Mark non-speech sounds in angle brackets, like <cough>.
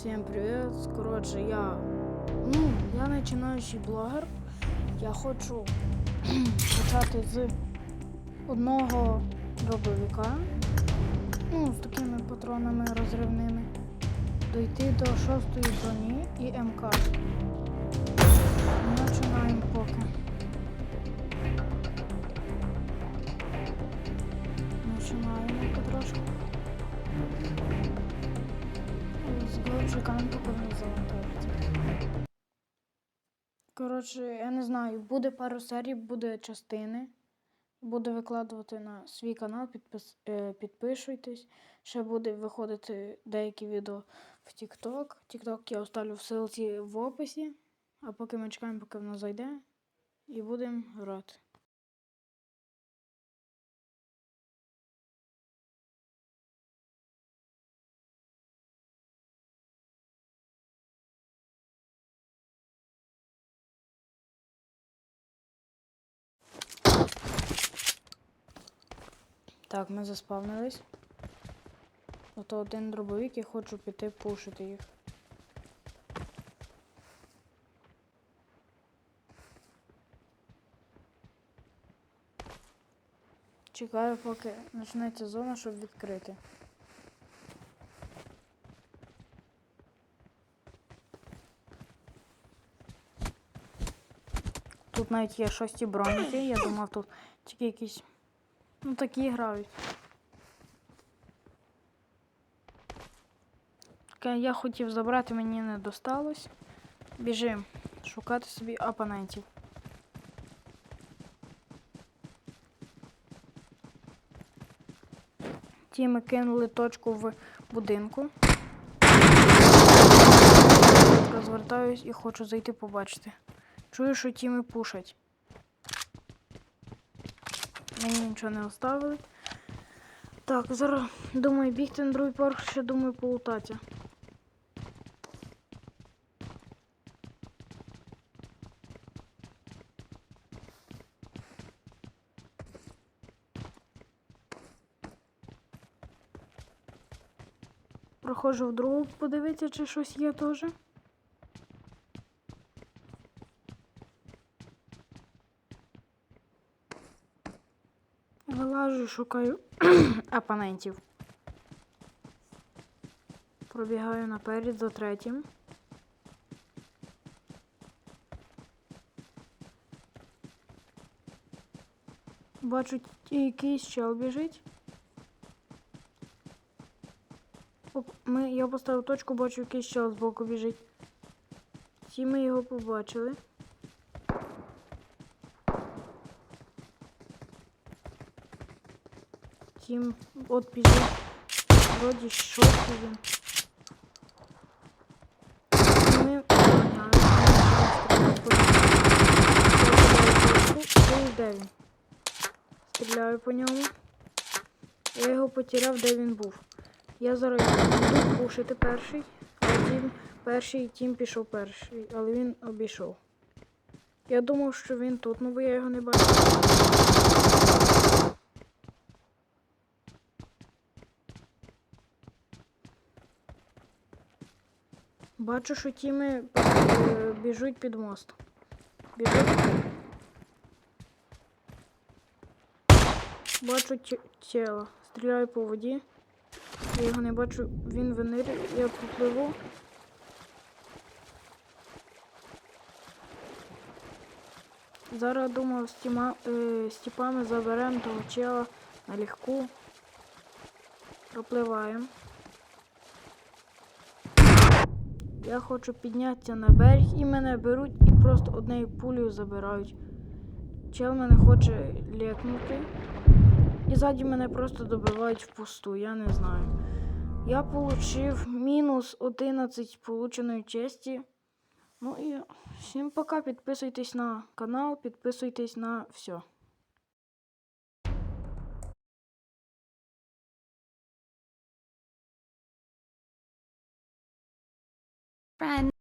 Всем привет! Коротше, я. Ну, я починаючий блогер. Я хочу <clears throat> почати з одного дробовика. Ну, з такими патронами розривними. Дойти до шостої броні і МК. Чекаємо, поки вони. Коротше, я не знаю, буде пару серій, буде частини. Буду викладувати на свій канал, підпис, е, підпишуйтесь. Ще буде виходити деякі відео в TikTok. TikTok я оставлю в ссылці в описі. А поки ми чекаємо, поки воно зайде. І будемо грати. Так, ми заспавнились. Ото один дробовик, я хочу піти пушити їх. Чекаю, поки почнеться зона, щоб відкрити. Тут навіть є шості броніки, я думав, тут тільки якісь. Ну такі грають. Я хотів забрати, мені не досталось. Біжим шукати собі опонентів. Ті ми кинули точку в будинку. Розвертаюсь і хочу зайти побачити. Чую, що тіми пушать. Мені нічого не оставили. Так, зараз думаю бігти на другий поверх, ще думаю полутати. Проходжу в другу подивитися, чи щось є теж. Вилажу, шукаю <clears throat> опонентів. Пробігаю наперед за третім. Бачу, якийсь чел біжить. Я поставив точку, бачу, якийсь чел збоку біжить. Ті ми його побачили. Тім, от біжить. Вроді він. Ми він? Стріляю по ньому. Я його потеряв, де він був. Я зараз буду пушити перший, а тім, перший тім пішов перший, але він обійшов. Я думав, що він тут, ну бо я його не бачив. Бачу, що тіми е, біжуть під мост. Біжуть. Бачу тіло. Стріляю по воді. Я його не бачу, він винирює. Я попливу. Зараз тіма, е, з тіпами заберемо того чела на легку. Пропливаємо. Я хочу піднятися на берег і мене беруть і просто однією пулею забирають. Чел мене хоче лікнути. І ззаді мене просто добивають впусту, я не знаю. Я отримав мінус 11 полученої честі. Ну і всім пока. Підписуйтесь на канал, підписуйтесь на все. Friend.